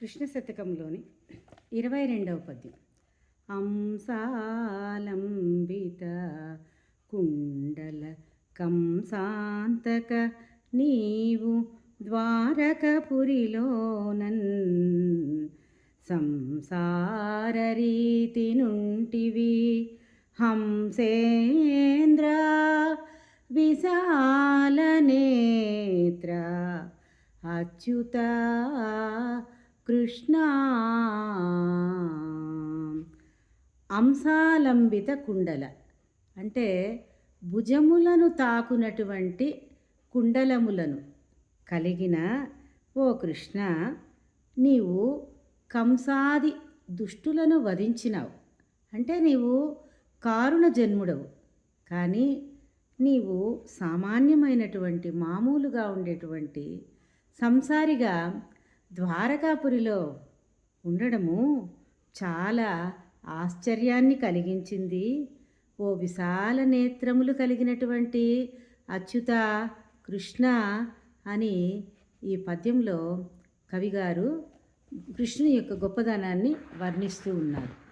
కృష్ణ శతకంలోని ఇరవై రెండవ పద్యం. అంసాలంబిత కుండల కంసాంతక నీవు ద్వారకపురిలోనన్ సంసార రీతి నుంటివి హంసేంద్ర విశాల నేత్ర అచ్యుత కృష్ణ. అంశాలంబిత కుండల. అంటే భుజములను తాకునటువంటి కుండలములను కలిగిన ఓ కృష్ణ నీవు కంసాది దుష్టులను వధించినావు. అంటే నీవు కారుణ జన్ముడవు. కానీ నీవు సామాన్యమైనటువంటి మామూలుగా ఉండేటువంటి సంసారిగా ద్వారకాపురిలో ఉండడము చాలా ఆశ్చర్యాన్ని కలిగించింది. ఓ విశాల నేత్రములు కలిగినటువంటి అచ్యుత కృష్ణ అని ఈ పద్యంలో కవిగారు కృష్ణుని యొక్క గొప్పదనాన్ని వర్ణిస్తూ ఉన్నారు.